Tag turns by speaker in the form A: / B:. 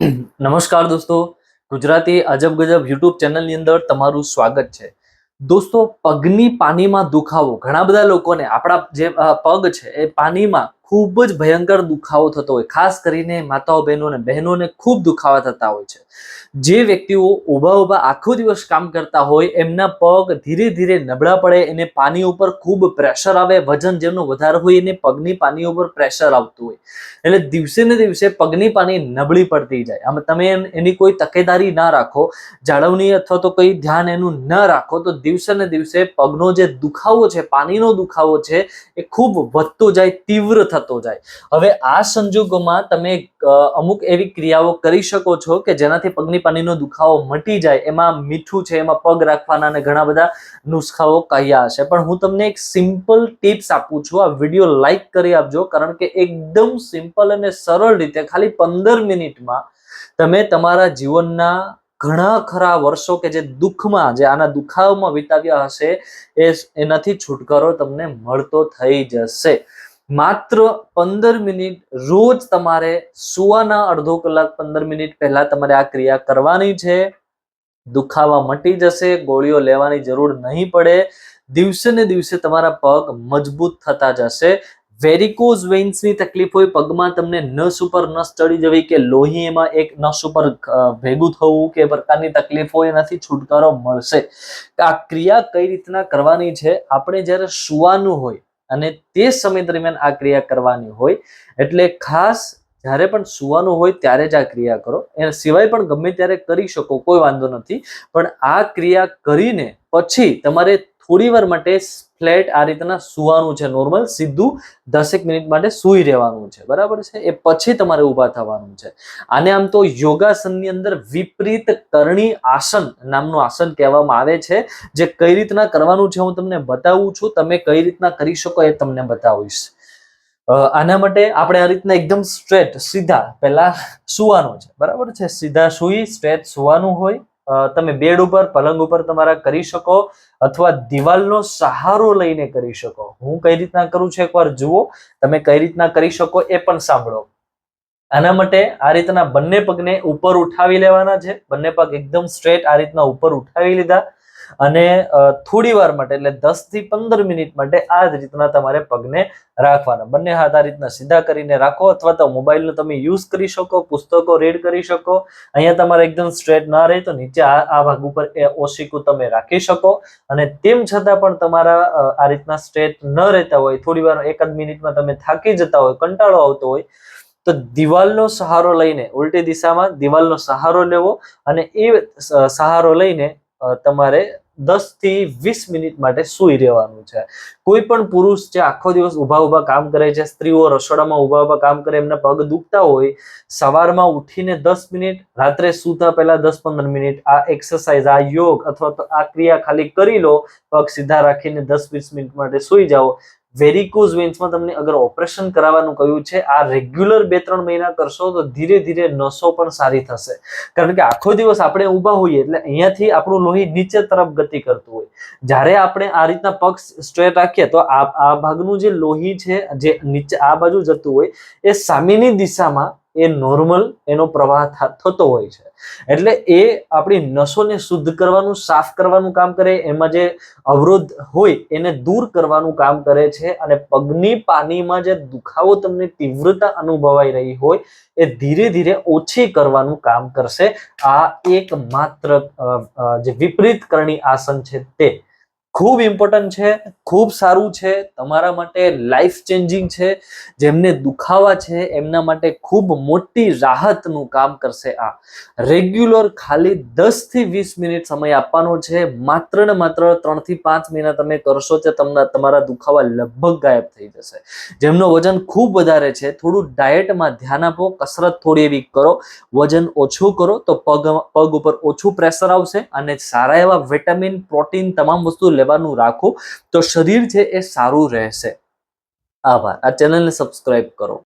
A: નમસ્કાર દોસ્તો, ગુજરાતી અજબ ગજબ યુટ્યુબ ચેનલની અંદર તમારું સ્વાગત છે. દોસ્તો, પગની પાનીમાં દુખાવો. ઘણા બધા લોકોને આપણા જે પગ છે એ પાનીમાં ખૂબ જ ભયંકર દુખાવો થતો હોય. ખાસ કરીને માતાઓ બહેનો અને બહેનોને ખૂબ દુખાવા થતા હોય છે. જે વ્યક્તિઓ ઊભા ઊભા આખો દિવસ કામ કરતા હોય, એમના પગ ધીરે ધીરે નબળા પડે, એને પાની ઉપર ખૂબ પ્રેશર આવે, વજન જેમનું વધારે હોય, એને પગની પાની ઉપર પ્રેશર આવતું હોય. એટલે દિવસે ને દિવસે પગની પાની નબળી પડતી જાય. આમ તમે એની કોઈ તકેદારી ના રાખો, જાળવણી અથવા તો કોઈ ધ્યાન એનું ન રાખો, તો દિવસે ને દિવસે પગનો જે દુખાવો છે પાણીનો દુખાવો છે, એ ખૂબ વધતો જાય, તીવ્ર થતો જાય. હવે આ સંજોગોમાં તમે અમુક એવી ક્રિયાઓ કરી શકો છો કે જેનાથી પગની પાણીનો દુખાવો મટી જાય, એમાં મીઠું છે, એમાં પગ રાખવાના અને ઘણા બધા નુસ્ખાઓ કહ્યા હશે. પણ હું તમને એક સિમ્પલ ટિપ્સ આપું છું. આ વીડિયો લાઈક કરી આપજો, કારણ કે એકદમ સિમ્પલ અને સરળ રીતે ખાલી પંદર મિનિટમાં તમે તમારા જીવનના ઘણા ખરા વર્ષો કે જે દુઃખમાં, જે આના દુખાવમાં વિતાવ્યા હશે, એ એનાથી છુટકારો તમને મળતો થઈ જશે. માત્ર પંદર મિનિટ રોજ તમારે સુવાના અડધો કલાક, પંદર મિનિટ પહેલા તમારે આ ક્રિયા કરવાની છે. દુખાવા મટી જશે, ગોળીઓ લેવાની જરૂર નહીં પડે. દિવસે ને દિવસે તમારા પગ મજબૂત થતા જશે. વેરિકોઝ વેન્સની તકલીફ હોય, પગમાં તમને નસ ઉપર નસ ચડી જવી કે લોહી એમાં એક નસ ઉપર ભેગું થવું કે પ્રકારની તકલીફ હોય, એનાથી છુટકારો મળશે. આ ક્રિયા કઈ રીતના કરવાની છે? આપણે જ્યારે સુવાનું હોય અને તે સમય દરમિયાન આ ક્રિયા કરવાની હોય, એટલે ખાસ જ્યારે પણ સુવાનું હોય ત્યારે જ આ ક્રિયા કરો. એના સિવાય પણ ગમે ત્યારે કરી શકો, કોઈ વાંધો નથી. પણ આ ક્રિયા કરીને પછી તમારે થોડી વાર માટે ફ્લેટ આ રીતના સુવાનું છે નોર્મલ, સીધું દસેક મિનિટ માટે સૂઈ રહેવાનું છે. બરાબર છે? એ પછી તમારે ઊભા થવાનું છે. આને આમ તો યોગાસનની અંદર વિપરીત કરણી આસન નામનું આસન કહેવામાં આવે છે, જે કઈ રીતના કરવાનું છે હું તમને બતાવું છું. તમે કઈ રીતના કરી શકો એ તમને બતાવીશ. આના માટે આપણે આ રીતના એકદમ સ્ટ્રેટ, સીધા, પહેલા સુવાનું છે. બરાબર છે? સીધા સુઈ, સ્ટ્રેટ સુવાનું હોય. તમે બેડ ઉપર, પલંગ ઉપર તમારા કરી શકો અથવા દિવાલનો સહારો લઈને કરી શકો. હું કઈ રીતના કરું છું એકવાર જુઓ. તમે કઈ રીતના કરી શકો એ પણ સાંભળો. આના માટે આ રીતના બંને પગને ઉપર ઉઠાવી લેવાના છે. બંને પગ એકદમ સ્ટ્રેટ આ રીતના ઉપર ઉઠાવી લીધા. અને થોડી વાર માટે એટલે દસથી પંદર મિનિટ માટે આ જ રીતના તમારે પગને રાખવાના. બંને હાથ આ રીતના સીધા કરીને રાખો અથવા તો મોબાઈલનો તમે યુઝ કરી શકો, પુસ્તકો રીડ કરી શકો. અહીંયા તમારે એકદમ સ્ટ્રેટ ના રહે તો નીચે આ ભાગ ઉપર એ ઓશિકું તમે રાખી શકો. અને તેમ છતાં પણ તમારા આ રીતના સ્ટ્રેટ ન રહેતા હોય, થોડી વાર એકાદ મિનિટમાં તમે થાકી જતા હોય, કંટાળો આવતો હોય, તો દિવાલનો સહારો લઈને, ઉલટી દિશામાં દિવાલનો સહારો લેવો અને એ સહારો લઈને તમારે દસથી વીસ મિનિટ માટે સૂઈ રહેવાનું છે. કોઈ પણ પુરુષ જે આખો દિવસ ઊભા ઊભા કામ કરે છે, સ્ત્રીઓ રસોડામાં ઊભા ઊભા કામ કરે, એમના પગ દુખતા હોય, સવારમાં ઉઠીને દસ મિનિટ, રાત્રે સૂતા પહેલા દસ પંદર મિનિટ, આ એક્સરસાઇઝ આ યોગ અથવા તો આ ક્રિયા ખાલી કરી લો, પગ સીધા રાખીને દસ વીસ મિનિટ માટે સૂઈ જાઓ. વેરિકોઝ વેન્સમાં તમને અગર ઓપરેશન કરાવવાનું કહ્યું છે, આ રેગ્યુલર બે ત્રણ મહિના કરશો તો ધીરે ધીરે નસો પણ સારી થશે. કારણ કે આખો દિવસ આપણે ઊભા હોઈએ એટલે અહીંયાથી આપણું લોહી નીચે તરફ ગતિ કરતું હોય. જ્યારે આપણે આ રીતના પગ સ્ટ્રેટ રાખીએ તો આ આ ભાગનું જે લોહી છે, જે નીચે આ બાજુ જતું હોય, એ સામેની દિશામાં એ નોર્મલ એનો પ્રવાહ થતો હોય છે. એટલે એ આપણી નસોને શુદ્ધ કરવાનું, સાફ કરવાનું કામ કરે, એમાં જે અવરોધ હોય એને દૂર કરવાનું કામ કરે છે અને પગની પાનીમાં જે દુખાવો તમને તીવ્રતા અનુભવાઈ રહી હોય, એ ધીરે ધીરે ઓછી કરવાનું કામ કરશે. આ એક માત્ર જે વિપરીત કરણી આસન છે તે ખૂબ ઇમ્પોર્ટન્ટ છે, ખૂબ સારું છે, તમારા માટે લાઈફ ચેન્જિંગ છે, જેમને દુખાવા છે, એમના માટે ખૂબ મોટી રાહતનું કામ કરશે આ. રેગ્યુલર ખાલી દસથી વીસ મિનિટ સમય આપવાનો છે, માત્ર ને માત્ર ત્રણથી પાંચ મહિના તમે કરશો તો તમને તમારા દુખાવા લગભગ ગાયબ થઈ જશે. જેમનો વજન ખૂબ વધારે છે, થોડું ડાયટમાં ધ્યાન આપો, કસરત થોડી એવી કરો, વજન ઓછું કરો તો પગ પગ ઉપર ઓછું પ્રેશર આવશે અને સારા એવા વિટામિન પ્રોટીન તમામ વસ્તુ લેવાનું રાખો. તો શરીર છે એ સારું રહેશે. આભાર. આ ચેનલને સબસ્ક્રાઇબ કરો.